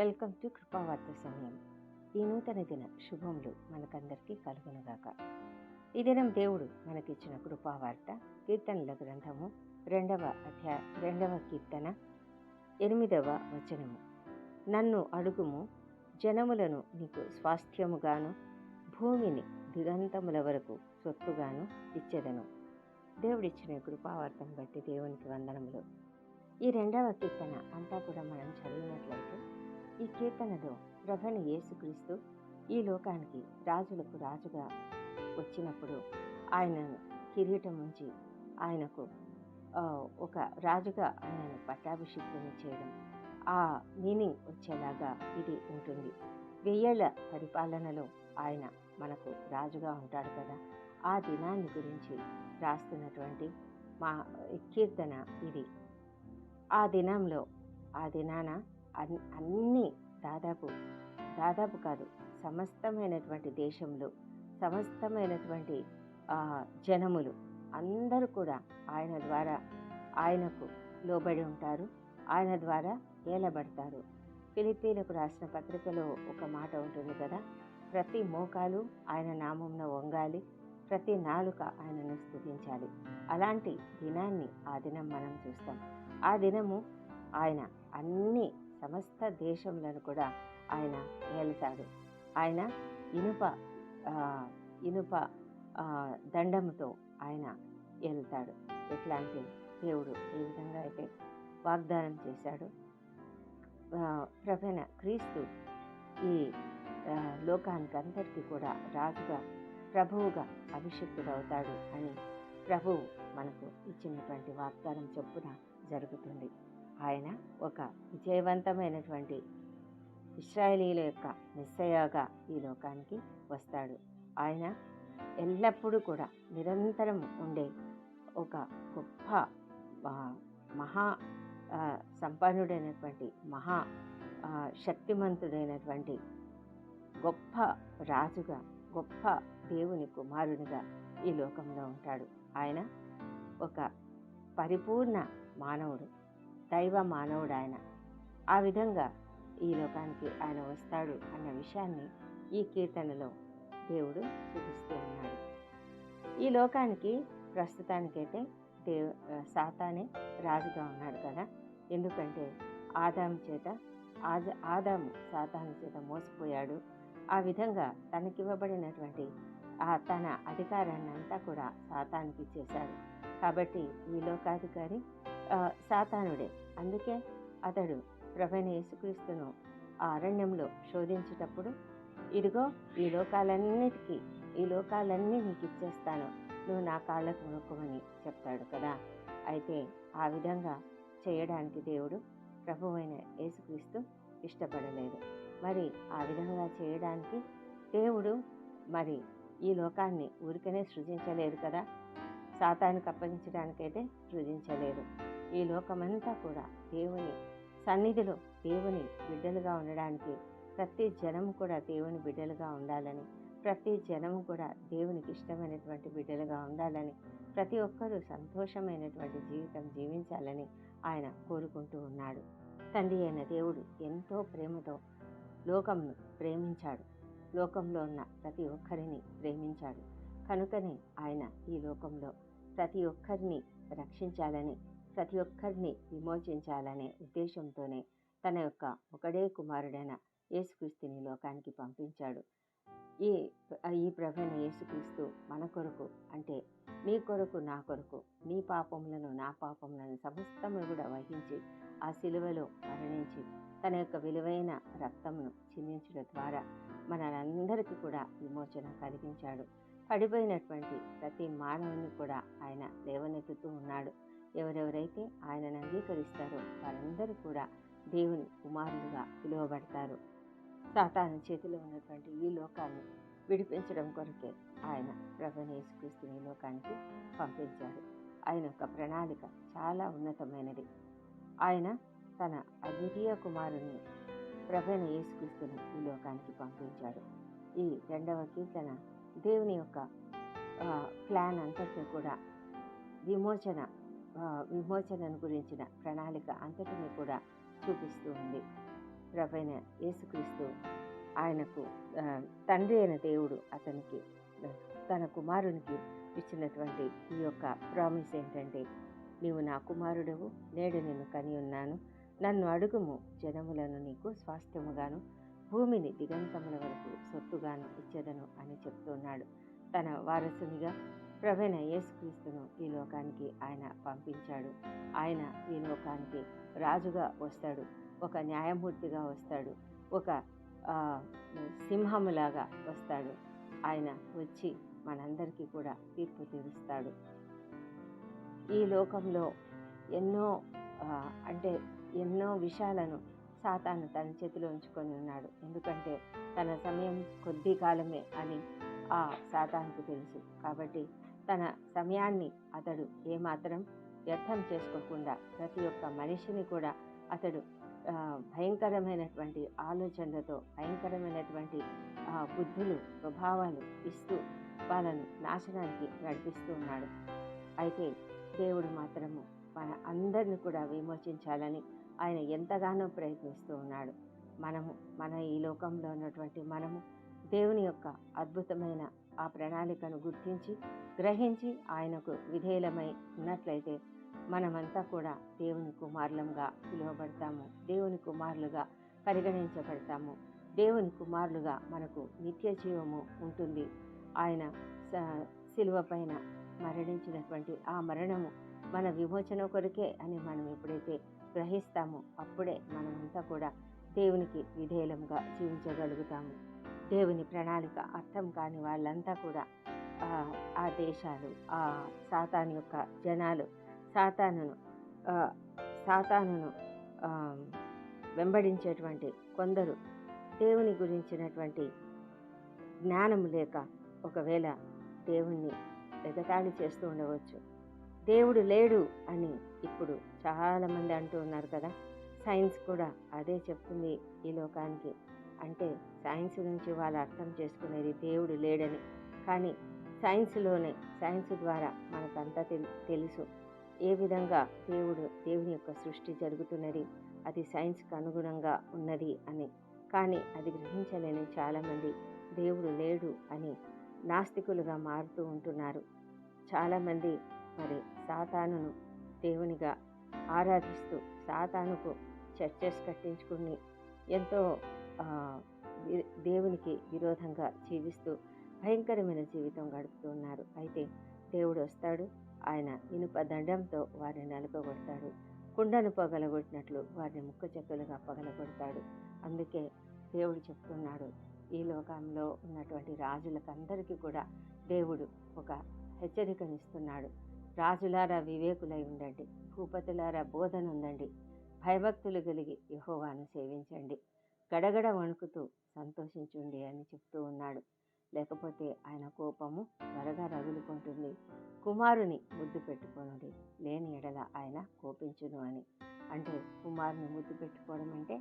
Welcome to కృపావార్త సమయం. ఈ నూతన దిన శుభములు మనకందరికీ కలుగునుగాక. ఈ దినం దేవుడు మనకిచ్చిన కృపావార్త కీర్తనల గ్రంథము రెండవ అధ్యాయ రెండవ కీర్తన ఎనిమిదవ వచనము. నన్ను అడుగుము జనములను నీకు స్వాస్థ్యముగాను భూమిని దిగంతముల వరకు సొత్తుగాను ఇచ్చేదను. దేవుడిచ్చిన కృపావార్తను బట్టి దేవునికి వందనములు. ఈ రెండవ కీర్తన అంతా కూడా మనం చదివినట్లయితే ఈ కీర్తనలో ప్రభణ యేసుక్రీస్తు ఈ లోకానికి రాజులకు రాజుగా వచ్చినప్పుడు ఆయనను కిరీటం ఉంచి ఆయనకు ఒక రాజుగా ఆయనను పట్టాభిషిక్తుని చేయడం ఆ మీనింగ్ వచ్చేలాగా ఇది ఉంటుంది. వెయ్యేళ్ళ పరిపాలనలో ఆయన మనకు రాజుగా ఉంటాడు కదా. ఆ దినాన్ని గురించి రాస్తున్నటువంటి మా కీర్తన ఇది. ఆ దినంలో ఆ దినాన అన్ని దాదాపు దాదాపు కాదు సమస్తమైనటువంటి దేశంలో సమస్తమైనటువంటి జనములు అందరూ కూడా ఆయన ద్వారా ఆయనకు లోబడి ఉంటారు ఆయన ద్వారా ఏలబడతారు. ఫిలిపీలకు రాసిన పత్రికలో ఒక మాట ఉంటుంది కదా ప్రతి మోకాలు ఆయన నామంన వంగాలి ప్రతి నాలుక ఆయనను స్థుతించాలి. అలాంటి దినాన్ని ఆ దినం మనం చూస్తాం. ఆ దినము ఆయన అన్ని సమస్త దేశములను కూడా ఆయన ఏలుతాడు ఆయన ఇనుప ఇనుప దండముతో ఆయన ఏలుతాడు. ఎట్లాంటి దేవుడు ఏ విధంగా అయితే వాగ్దానం చేశాడు. ప్రభన క్రీస్తు ఈ లోకానికి అందరికీ కూడా రాజుగా ప్రభువుగా అభిషిక్తుడవుతాడు అని ప్రభువు మనకు ఇచ్చినటువంటి వాగ్దానం చొప్పున జరుగుతుంది. ఆయన ఒక విజయవంతమైనటువంటి ఇస్రాయేలీల యొక్క మెస్సయాగా ఈ లోకానికి వస్తాడు. ఆయన ఎల్లప్పుడూ కూడా నిరంతరం ఉండే ఒక గొప్ప మహా సంపన్నుడైనటువంటి మహా శక్తిమంతుడైనటువంటి గొప్ప రాజుగా గొప్ప దేవుని కుమారునిగా ఈ లోకంలో ఉంటాడు. ఆయన ఒక పరిపూర్ణ మానవుడు. దైవ మానవుడు ఆయన ఆ విధంగా ఈ లోకానికి ఆయన వస్తాడు అన్న విషయాన్ని ఈ కీర్తనలో దేవుడు చూపిస్తూ ఉన్నాడు. ఈ లోకానికి ప్రస్తుతానికైతే దేవ్ సాతానే రాజుగా ఉన్నాడు కదా. ఎందుకంటే ఆదాము చేత ఆజ ఆదాము సాతాను చేత మోసపోయాడు. ఆ విధంగా తనకివ్వబడినటువంటి ఆ తన అధికారాన్ని అంతా కూడా సాతానికి ఇచ్చేశాడు. కాబట్టి ఈ లోకాధికారి సాతానుడే. అందుకే అతడు ప్రభైన యేసుక్రీస్తును ఆ అరణ్యంలో శోధించేటప్పుడు ఇదిగో ఈ లోకాలన్నిటికీ ఈ లోకాలన్నీ నీకు ఇచ్చేస్తాను. నువ్వు నా కాళ్ళకు నొక్కుమని చెప్తాడు కదా. అయితే ఆ విధంగా చేయడానికి దేవుడు ప్రభువైన యేసుక్రీస్తు ఇష్టపడలేదు. మరి ఆ విధంగా చేయడానికి దేవుడు మరి ఈ లోకాన్ని ఊరికనే సృజించలేదు కదా. సాతానికి అప్పగించడానికైతే సృజించలేదు. ఈ లోకమంతా కూడా దేవుని సన్నిధిలో దేవుని బిడ్డలుగా ఉండడానికి ప్రతి జనము కూడా దేవుని బిడ్డలుగా ఉండాలని ప్రతి జనము కూడా దేవునికి ఇష్టమైనటువంటి బిడ్డలుగా ఉండాలని ప్రతి ఒక్కరూ సంతోషమైనటువంటి జీవితం జీవించాలని ఆయన కోరుకుంటూ ఉన్నాడు. తండ్రి అయిన దేవుడు ఎంతో ప్రేమతో లోకంను ప్రేమించాడు. లోకంలో ఉన్న ప్రతి ఒక్కరిని ప్రేమించాడు. కనుకనే ఆయన ఈ లోకంలో ప్రతి ఒక్కరిని రక్షించాలని ప్రతి ఒక్కరిని విమోచించాలనే ఉద్దేశంతోనే తన యొక్క ఒకడే కుమారుడైన యేసుక్రీస్తుని లోకానికి పంపించాడు. ఈ ఈ ప్రభైన యేసుక్రీస్తు మన కొరకు అంటే నీ కొరకు నా కొరకు నీ పాపములను నా పాపములను సమస్తము కూడా వహించి ఆ సిలువలో మరణించి తన యొక్క విలువైన రక్తమును చిందించడం ద్వారా మనందరికీ కూడా విమోచన కలిగించాడు. పడిపోయినటువంటి ప్రతి మానవుని కూడా ఆయన లేవనెత్తుతూ ఉన్నాడు. ఎవరెవరైతే ఆయనను అంగీకరిస్తారో వారందరూ కూడా దేవుని కుమారులుగా పిలువబడతారు. సాతాను చేతిలో ఉన్నటువంటి ఈ లోకాన్ని విడిపించడం కొరకే ఆయన ప్రభనేసుక్రీస్తుని లోకానికి పంపించారు ఆయన యొక్క ప్రణాళిక చాలా ఉన్నతమైనది. ఆయన తన అద్వితీయ కుమారుని ప్రభుని యేసుక్రీస్తుని ఈ లోకానికి పంపించాడు. ఈ రెండవ కీర్తన దేవుని యొక్క ప్లాన్ అంతటిని కూడా విమోచన విమోచనను గురించిన ప్రణాళిక అంతటిని కూడా చూపిస్తూ ఉంది. ప్రభైన యేసుక్రీస్తు ఆయనకు తండ్రి అయిన దేవుడు అతనికి తన కుమారునికి ఇచ్చినటువంటి ఈ యొక్క ప్రామిస్ ఏంటంటే నీవు నా కుమారుడవు నేడు నిన్ను కని ఉన్నాను నన్ను అడుగుము జనములను నీకు స్వాస్థ్యముగాను భూమిని దిగంతముల వరకు సొత్తుగాను ఇచ్చేదను అని చెప్తున్నాడు. తన వారసునిగా ప్రవీణ యేసుక్రీస్తును ఈ లోకానికి ఆయన పంపించాడు. ఆయన ఈ లోకానికి రాజుగా వస్తాడు. ఒక న్యాయమూర్తిగా వస్తాడు. ఒక సింహములాగా వస్తాడు. ఆయన వచ్చి మనందరికీ కూడా తీర్పు తీరుస్తాడు. ఈ లోకంలో ఎన్నో అంటే ఎన్నో విషయాలను సాతాను తన చేతిలో ఉంచుకొని ఉన్నాడు. ఎందుకంటే తన సమయం కొద్ది కాలమే అని ఆ సాతానుకు తెలుసు. కాబట్టి తన సమయాన్ని అతడు ఏమాత్రం వ్యర్థం చేసుకోకుండా ప్రతి ఒక్క మనిషిని కూడా అతడు భయంకరమైనటువంటి ఆలోచనలతో భయంకరమైనటువంటి బుద్ధులు స్వభావాలు ఇస్తూ వాళ్ళను నాశనానికి నడిపిస్తూ ఉన్నాడు. అయితే దేవుడు మాత్రము మన అందరిని కూడా విమోచించాలని ఆయన ఎంతగానో ప్రయత్నిస్తూ ఉన్నాడు. మనము మన ఈ లోకంలో ఉన్నటువంటి మనము దేవుని యొక్క అద్భుతమైన ఆ ప్రణాళికను గుర్తించి గ్రహించి ఆయనకు విధేయులమై ఉన్నట్లయితే మనమంతా కూడా దేవుని కుమారులంగా పిలువబడతాము. దేవుని కుమారులుగా పరిగణించబడతాము. దేవుని కుమారులుగా మనకు నిత్య జీవము ఉంటుంది. ఆయన స- పైన మరణించినటువంటి ఆ మరణము మన విమోచన కొరకే అని మనం ఎప్పుడైతే గ్రహిస్తామో అప్పుడే మనమంతా కూడా దేవునికి విధేయులంగా జీవించగలుగుతాము. దేవుని ప్రణాళిక అర్థం కాని వాళ్ళంతా కూడా ఆ, దేశాలు ఆ సాతాను యొక్క జనాలు సాతానును సాతానును వెంబడించేటువంటి కొందరు దేవుని గురించినటువంటి జ్ఞానం లేక ఒకవేళ దేవుణ్ణి ఎగతాళి చేస్తూ ఉండవచ్చు. దేవుడు లేడు అని ఇప్పుడు చాలామంది అంటూ ఉన్నారు కదా. సైన్స్ కూడా అదే చెప్తుంది ఈ లోకానికి. అంటే సైన్స్ నుంచి వాళ్ళు అర్థం చేసుకునేది దేవుడు లేడని. కానీ సైన్స్లోనే సైన్స్ ద్వారా మనకంతా తెలి తెలుసు ఏ విధంగా దేవుడు దేవుని యొక్క సృష్టి జరుగుతున్నది అది సైన్స్కు అనుగుణంగా ఉన్నది అని. కానీ అది గ్రహించలేని చాలామంది దేవుడు లేడు అని నాస్తికులుగా మారుతూ ఉంటున్నారు. చాలామంది మరి సాతానును దేవునిగా ఆరాధిస్తూ సాతానుకు చర్చెస్ కట్టించుకుని ఎంతో దేవునికి విరోధంగా జీవిస్తూ భయంకరమైన జీవితం గడుపుతూ ఉన్నారు. అయితే దేవుడు వస్తాడు. ఆయన ఇనుప దండంతో వారిని నలుపగొడతాడు. కుండను పగలగొట్టినట్లు వారిని ముక్క చెక్కలుగా పగలగొడతాడు. అందుకే దేవుడు చెప్తున్నాడు. ఈ లోకంలో ఉన్నటువంటి రాజులకందరికీ కూడా దేవుడు ఒక హెచ్చరికనిస్తున్నాడు. రాజులారా వివేకులై ఉండండి భూపతులారా బోధన ఉండండి భయభక్తులు కలిగి యహోవాను సేవించండి. గడగడ వణుకుతూ సంతోషించుండి అని చెప్తూ ఉన్నాడు. లేకపోతే ఆయన కోపము త్వరగా రగులుకుంటుంది. కుమారుని ముద్దు పెట్టుకొనుడి లేని ఎడల ఆయన కోపించును అని. అంటే కుమారుని ముద్దు పెట్టుకోవడం అంటే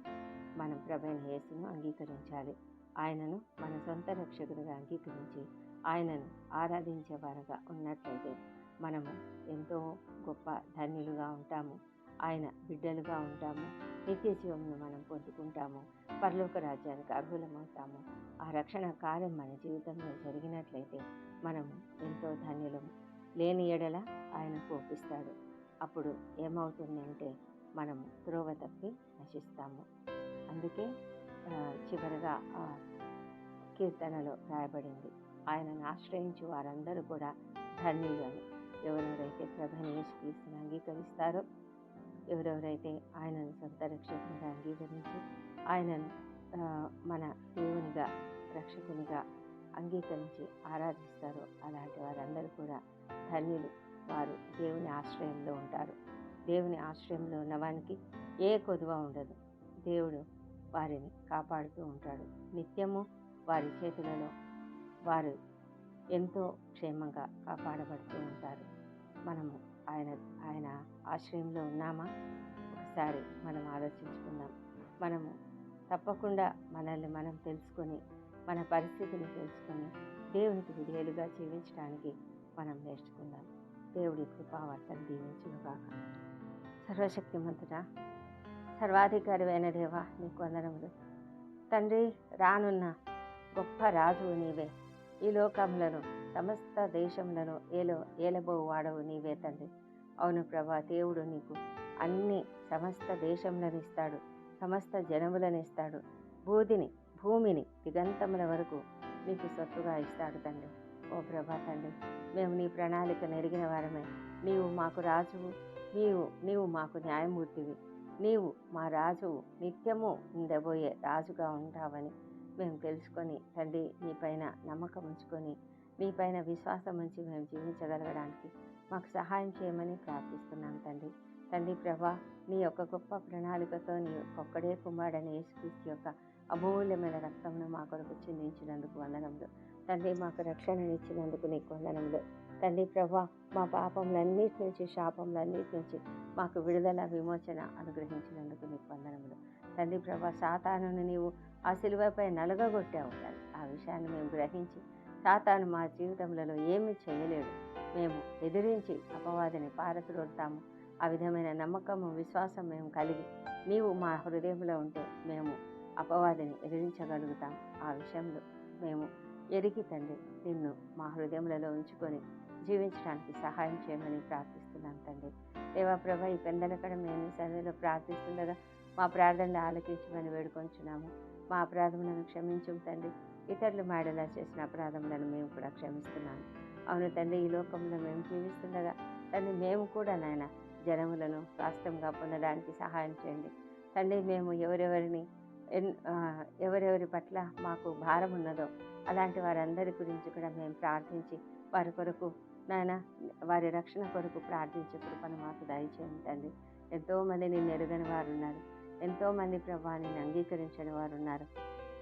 మనం ప్రభైన యేసును అంగీకరించాలి. ఆయనను మన సొంత రక్షకుడిగా అంగీకరించి ఆయనను ఆరాధించే వారుగా ఉన్నట్లయితే మనము ఎంతో గొప్ప ధన్యులుగా ఉంటాము. ఆయన బిడ్డలుగా ఉంటాము. నిత్య జీవమును మనం పొందుకుంటాము. పరలోక రాజ్యానికి అర్హులమవుతాము. ఆ రక్షణ కార్యం మన జీవితంలో జరిగినట్లయితే మనము ఎంతో ధన్యులము లేని ఎడల ఆయన కోపిస్తాడు. అప్పుడు ఏమవుతుంది అంటే మనము త్రోవ తప్పి నశిస్తాము. అందుకే చివరిగా ఆ కీర్తనలో రాయబడింది. ఆయనను ఆశ్రయించి వారందరూ కూడా ధన్యులు అని ఎవరెవరైతే ప్రధాని యేసుక్రీస్తుని అంగీకరిస్తారో ఎవరెవరైతే ఆయనను సొంత రక్షకునిగా అంగీకరించి ఆయనను మన దేవునిగా రక్షకునిగా అంగీకరించి ఆరాధిస్తారో అలాంటి వారందరూ కూడా ధన్యులు. వారు దేవుని ఆశ్రయంలో ఉంటారు. దేవుని ఆశ్రయంలో ఉన్నవానికి ఏ కొదువ ఉండదు. దేవుడు వారిని కాపాడుతూ ఉంటాడు. నిత్యము వారి చేతులలో వారు ఎంతో క్షేమంగా కాపాడబడుతూ ఉంటారు. మనము ఆయన ఆయన ఆశ్రయంలో ఉన్నామా? ఒకసారి మనం ఆలోచించుకుందాం. మనము తప్పకుండా మనల్ని మనం తెలుసుకొని మన పరిస్థితిని తెలుసుకొని దేవునికి విధేయులుగా జీవించడానికి మనం నేర్చుకుందాం. దేవుడి కృపావర్తను దీవించుగాక సర్వశక్తిమంతుడా అయిన దేవా నీకు వందనములు. తండ్రి రానున్న గొప్ప రాజు నీవే. ఈ లోకములను సమస్త దేశములను ఏలో ఏలబో వాడవు నీవే తండ్రి. అవును ప్రభా దేవుడు నీకు అన్ని సమస్త దేశములను ఇస్తాడు సమస్త జనములను ఇస్తాడు బూదిని భూమిని దిగంతముల వరకు నీకు సొత్తుగా ఇస్తాడు తండ్రి. ఓ ప్రభా తండ్రి మేము నీ ప్రణాళిక నెరిగిన వారమే. నీవు మాకు రాజువు నీవు నీవు మాకు న్యాయమూర్తివి. నీవు మా రాజువు నిత్యము ఉండబోయే రాజుగా ఉంటావని మేము తెలుసుకొని తండ్రి నీపైన నమ్మకం ఉంచుకొని నీపైన విశ్వాసం ఉంచి మేము జీవించగలగడానికి మాకు సహాయం చేయమని ప్రార్థిస్తున్నాం తండ్రి. తండ్రి ప్రభా నీ యొక్క గొప్ప ప్రణాళికతో నీ ఒక్కడే కుమారుడని యేసుక్రీస్తు యొక్క అమూల్యమైన రక్తంను మా కొరకు చిందించినందుకు వందనములు. తండ్రి మాకు రక్షణనిచ్చినందుకు నీకు వందనములు. తండ్రి ప్రభా మా పాపములన్నిటి నుంచి శాపములన్నిటి నుంచి మాకు విడుదల విమోచన అనుగ్రహించినందుకు నీకు వందనములు. తండ్రి ప్రభా సాతానుని నీవు ఆ సిలువపై నలగగొట్టే ఉండాలి ఆ విషయాన్ని మేము గ్రహించి సాతాను మా జీవితంలో ఏమీ చేయలేడు. మేము ఎదిరించి అపవాదిని పారద్రోడతాము ఆ విధమైన నమ్మకము విశ్వాసం మేము కలిగి నీవు మా హృదయంలో ఉంటే మేము అపవాదిని ఎదిరించగలుగుతాం. ఆ విషయంలో మేము ఎరిగి తండ్రి నిన్ను మా హృదయములలో ఉంచుకొని జీవించడానికి సహాయం చేయమని ప్రార్థిస్తున్నాం తండ్రి. దేవాప్రభ ఈ పెందలకడ మేము ఈ సన్నిధిలో ప్రార్థిస్తుండగా మా ప్రార్థనలు ఆలకించమని వేడుకొంచున్నాము. మా అపరాధములను క్షమించు తండ్రి. ఇతరులు మాడేలా చేసిన అపరాధములను మేము కూడా క్షమిస్తున్నాము. అవును తండ్రి ఈ లోకంలో మేము జీవిస్తుండగా తండ్రి మేము కూడా నాయన జనములను స్వాస్థ్యంగా పొందడానికి సహాయం చేయండి. తండ్రి మేము ఎవరెవరిని ఎన్ ఎవరెవరి పట్ల మాకు భారం ఉన్నదో అలాంటి వారందరి గురించి కూడా మేము ప్రార్థించి వారి కొరకు నాయన వారి రక్షణ కొరకు ప్రార్థించే కృపను మాకు దయచేయండి తండ్రి. ఎంతోమంది నేను ఎరుగని వారు ఉన్నారు ఎంతోమంది ప్రభా అంగీకరించని వారు ఉన్నారు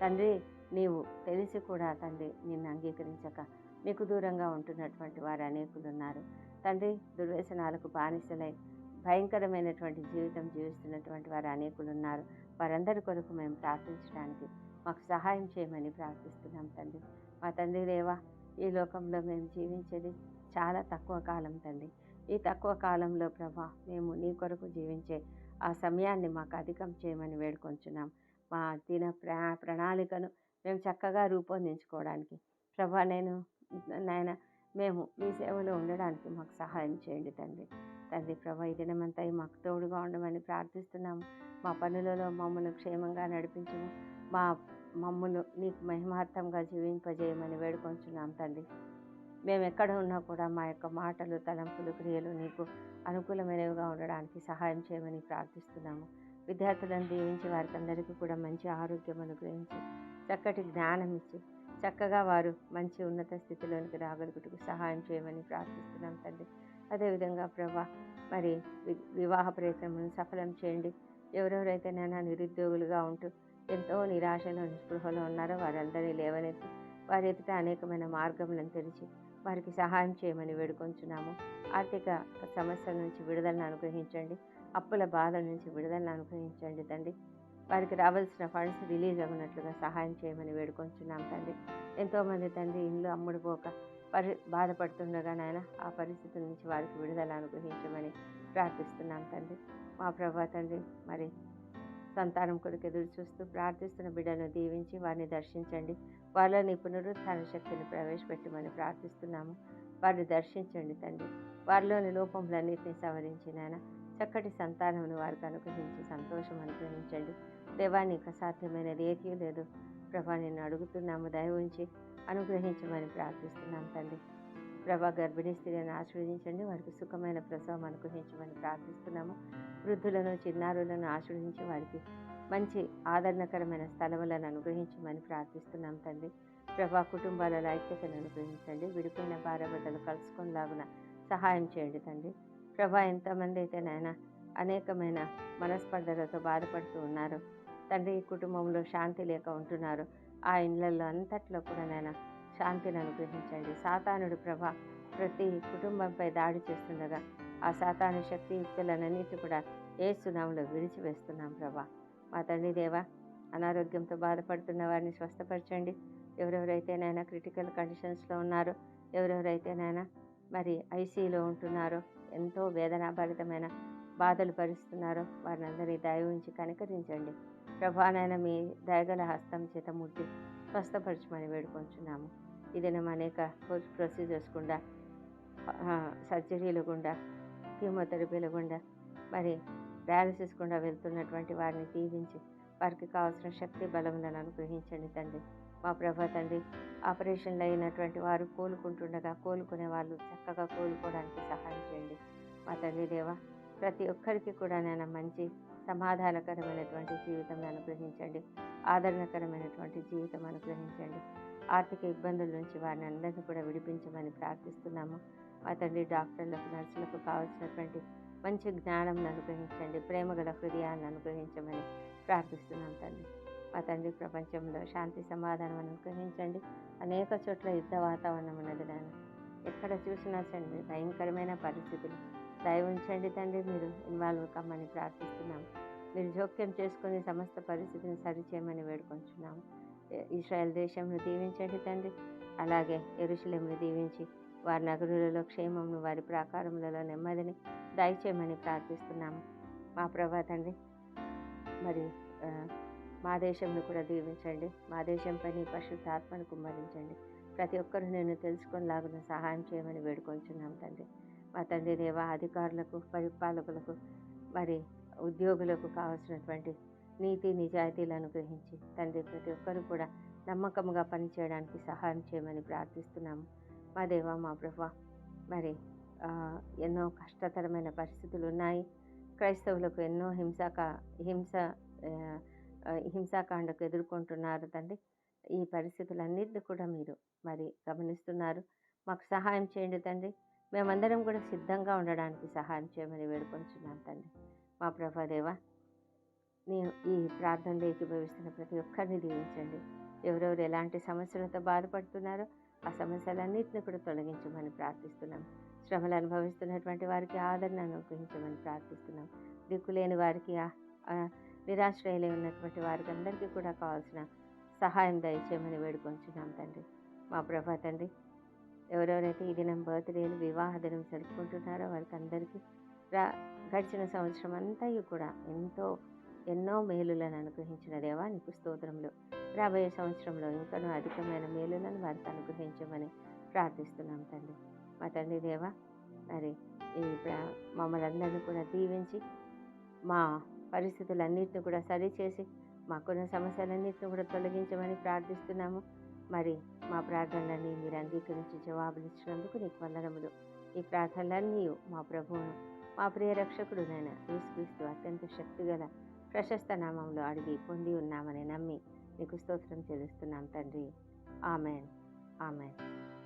తండ్రి నీవు తెలిసి కూడా తండ్రి నిన్ను అంగీకరించక నీకు దూరంగా ఉంటున్నటువంటి వారు అనేకులు ఉన్నారు తండ్రి దుర్వ్యసనాలకు బానిసలై భయంకరమైనటువంటి జీవితం జీవిస్తున్నటువంటి వారు అనేకులు ఉన్నారు వారందరి కొరకు మేము ప్రార్థించడానికి మాకు సహాయం చేయమని ప్రార్థిస్తున్నాం తండ్రి. మా తండ్రి దేవా ఈ లోకంలో మేము జీవించేది చాలా తక్కువ కాలం తండ్రి. ఈ తక్కువ కాలంలో ప్రభా మేము నీ కొరకు జీవించే ఆ సమయాన్ని మాకు అధికం చేయమని వేడుకొంచున్నాం. మా దిన ప్రా ప్రణాళికను మేము చక్కగా రూపొందించుకోవడానికి. ప్రభా నేను నాయన మేము మీ సేవలో ఉండడానికి మాకు సహాయం చేయండి తండ్రి. తండ్రి ప్రభా ఈ దినమంతా మాకు తోడుగా ఉండమని ప్రార్థిస్తున్నాము. మా పనులలో మమ్మల్ని క్షేమంగా నడిపించము. మా మమ్మల్ని నీకు మహిమార్థంగా జీవింపజేయమని వేడుకొంచున్నాం తండ్రి. మేము ఎక్కడ ఉన్నా కూడా మా యొక్క మాటలు తలంపులు క్రియలు నీకు అనుకూలమైనవిగా ఉండడానికి సహాయం చేయమని ప్రార్థిస్తున్నాము. విద్యార్థులను దీవించి వారికి అందరికీ కూడా మంచి ఆరోగ్యం అనుగ్రహించి చక్కటి జ్ఞానం ఇచ్చి చక్కగా వారు మంచి ఉన్నత స్థితిలోనికి రాగలుగుటకు సహాయం చేయమని ప్రార్థిస్తున్నాం తండ్రి. అదేవిధంగా ప్రభా మరి వి- వివాహ ప్రయత్నములను సఫలం చేయండి. ఎవరెవరైతే నేను నిరుద్యోగులుగా ఉంటూ ఎంతో నిరాశలో నిస్పృహలో ఉన్నారో వారందరినీ లేవనెత్తి వారి ఎదుట అనేకమైన మార్గములను తెరిచి వారికి సహాయం చేయమని వేడుకొంచున్నాము. ఆర్థిక సమస్యల నుంచి విడుదలను అనుగ్రహించండి. అప్పుల బాధ నుంచి విడుదలను అనుగ్రహించండి తండ్రి. వారికి రావాల్సిన ఫండ్స్ రిలీజ్ అవ్వనట్లుగా సహాయం చేయమని వేడుకొంచున్నాం తండ్రి. ఎంతోమంది తండ్రి ఇల్లు అమ్ముడుపోక పరి బాధపడుతుండగా నాయన ఆ పరిస్థితుల నుంచి వారికి విడుదల అనుగ్రహించమని ప్రార్థిస్తున్నాం తండ్రి. మా ప్రభా తండ్రి మరి సంతానం కొరకు ఎదురు చూస్తూ ప్రార్థిస్తున్న బిడ్డను దీవించి వారిని దర్శించండి. వారిలో నీ పునరుత్థాన శక్తిని ప్రవేశపెట్టమని ప్రార్థిస్తున్నాము. వారిని దర్శించండి తండ్రి. వారిలోని లోపములన్నింటినీ సవరించి నాయన చక్కటి సంతానమును వారికి అనుగ్రహించి సంతోషం అనుగ్రహించండి. దేవా నీకు అసాధ్యమైనది ఏదీ లేదు. ప్రభా నిన్ను అడుగుతున్నాము దయ ఉంచి అనుగ్రహించమని ప్రార్థిస్తున్నాం తండ్రి. ప్రభా గర్భిణీ స్త్రీలను ఆశీర్వదించండి. వారికి సుఖమైన ప్రసవం అనుగ్రహించమని ప్రార్థిస్తున్నాము. వృద్ధులను చిన్నారులను ఆశీర్వదించి వారికి మంచి ఆదరణకరమైన స్థలములను అనుగ్రహించమని ప్రార్థిస్తున్నాం తండ్రి. ప్రభా కుటుంబాలలో ఐక్యతను అనుగ్రహించండి. విడిపోయిన భార్యభర్తలు కలుసుకునేలాగున సహాయం చేయండి తండ్రి. ప్రభా ఎంతమంది అయితే నాయన అనేకమైన మనస్పర్ధలతో బాధపడుతూ ఉన్నారు తండ్రి ఈ కుటుంబంలో శాంతి లేక ఉంటున్నారు. ఆ ఇండ్లలో అంతట్లో కూడా నాయన శాంతిని అనుగ్రహించండి. సాతానుడు ప్రభ ప్రతి కుటుంబంపై దాడి చేస్తుండగా ఆ సాతాను శక్తియుక్తులన్నిటి కూడా ఏ సునాములో విడిచివేస్తున్నాం ప్రభా. మా తండ్రి దేవా అనారోగ్యంతో బాధపడుతున్న వారిని స్వస్థపరచండి. ఎవరెవరైతే నాయన క్రిటికల్ కండిషన్స్లో ఉన్నారో ఎవరెవరైతే నాయన మరి ఐసీలో ఉంటున్నారో ఎంతో వేదనాభరితమైన బాధలు భరిస్తున్నారో వారిని అందరినీ దయ ఉంచి కనికరించండి. ప్రభానైన మీ దయగల హస్తం చేత ముట్టి స్వస్థపరచమని వేడుకొంచున్నాము. ఈ అనేక ప్రొసీజర్స్ గుండా సర్జరీలు గుండా కీమోథెరపీలు గుండా మరి డయాలసిస్ గుండా వెళ్తున్నటువంటి వారిని దీవించి వారికి కావాల్సిన శక్తి బలములను అనుగ్రహించండి తండ్రి. మా ప్రభా తండ్రి ఆపరేషన్లు అయినటువంటి వారు కోలుకుంటుండగా కోలుకునే వాళ్ళు చక్కగా కోలుకోవడానికి సహాయం చేయండి. మా తండ్రి దేవ ప్రతి ఒక్కరికి కూడా నేను మంచి సమాధానకరమైనటువంటి జీవితం అనుగ్రహించండి. ఆదరణకరమైనటువంటి జీవితం అనుగ్రహించండి. ఆర్థిక ఇబ్బందుల నుంచి వారిని అందరినీ కూడా విడిపించమని ప్రార్థిస్తున్నాము. మా తండ్రి డాక్టర్లకు నర్సులకు కావాల్సినటువంటి మంచి జ్ఞానం అనుగ్రహించండి ప్రేమగల హృదయాన్ని అనుగ్రహించమని ప్రార్థిస్తున్నాం తండ్రి మా తండ్రి ప్రపంచంలో శాంతి సమాధానం అనుగ్రహించండి. అనేక చోట్ల యుద్ధ వాతావరణం ఉన్నది నాన్న ఎక్కడ చూసినా తండ్రి భయంకరమైన పరిస్థితులు. దయ ఉంచండి తండ్రి మీరు ఇన్వాల్వ్ కమ్మని ప్రార్థిస్తున్నాం. మీరు జోక్యం చేసుకుని సమస్త పరిస్థితిని సరిచేయమని వేడుకొంచున్నాము ఇస్రాయల్ దేశంను దీవించండి తండ్రి. అలాగే ఎరుశలేమును దీవించి వారి నగరులలో క్షేమమును వారి ప్రాకారములలో నెమ్మదిని దయచేయమని ప్రార్థిస్తున్నాము. మా ప్రభా తండ్రి మరి మా దేశంను కూడా దీవించండి. మా దేశంపై నీ పరిశుద్ధాత్మను కుమ్మరించండి. ప్రతి ఒక్కరు నేను తెలుసుకునేలాగున సహాయం చేయమని వేడుకొంచున్నాం తండ్రి. మా తండ్రి దేవ అధికారులకు పరిపాలకులకు మరి ఉద్యోగులకు కావాల్సినటువంటి నీతి నిజాయితీలను అనుగ్రహించి తండ్రి ప్రతి ఒక్కరు కూడా నమ్మకంగా పనిచేయడానికి సహాయం చేయమని ప్రార్థిస్తున్నాము. మా దేవ మా ప్రభా మరి ఎన్నో కష్టతరమైన పరిస్థితులు ఉన్నాయి క్రైస్తవులకు ఎన్నో హింసాక హింస హింసాకాండకు ఎదుర్కొంటున్నారు తండ్రి. ఈ పరిస్థితులన్నింటినీ కూడా మీరు మరి గమనిస్తున్నారు. మాకు సహాయం చేయండి తండ్రి. మేమందరం కూడా సిద్ధంగా ఉండడానికి సహాయం చేయమని వేడుకొంచున్నాం తండ్రి. మా ప్రభాదేవ నేను ఈ ప్రార్థనలో ఏకీభవిస్తున్న ప్రతి ఒక్కరిని దీవించండి. ఎవరెవరు ఎలాంటి సమస్యలతో బాధపడుతున్నారో ఆ సమస్యలన్నింటినీ కూడా తొలగించమని ప్రార్థిస్తున్నాం. శ్రమలు అనుభవిస్తున్నటువంటి వారికి ఆదరణ అనుగ్రహించమని ప్రార్థిస్తున్నాం. దిక్కులేని వారికి ఆ- ఉన్నటువంటి వారికి అందరికీ కూడా కావాల్సిన సహాయం దయచేయమని వేడుకొంచున్నాం తండ్రి. మా ప్రభా తండ్రి ఎవరెవరైతే ఈ దినం బర్త్డేలు వివాహ దినం జరుపుకుంటున్నారో వారికి అందరికీ రా గడిచిన సంవత్సరం అంతా కూడా ఎంతో ఎన్నో మేలులను అనుగ్రహించిన దేవా నీకు స్తోత్రములు. రాబోయే సంవత్సరంలో ఇంకనూ అధికమైన మేలులను వారికి అనుగ్రహించమని ప్రార్థిస్తున్నాం తండ్రి. మా తండ్రి దేవా మరి ఈ మమ్మల్ని అందరినీ కూడా దీవించి మా పరిస్థితులన్నింటిని కూడా సరిచేసి మాకున్న సమస్యలన్నింటిని కూడా తొలగించమని ప్రార్థిస్తున్నాము. మరి మా ప్రార్థనలన్నీ మీరు అంగీకరించి జవాబులు ఇచ్చినందుకు నీకు వందనములు. ఈ ప్రార్థనలన్నీ మా ప్రభువును మా ప్రియ రక్షకుడు నాయన యేసుక్రీస్తు అత్యంత శక్తిగల ప్రశస్త నామంలో అడిగి పొంది ఉన్నామని నమ్మి నీకు స్తోత్రం చెల్లిస్తున్నాం తండ్రి. ఆమెన్. ఆమెన్.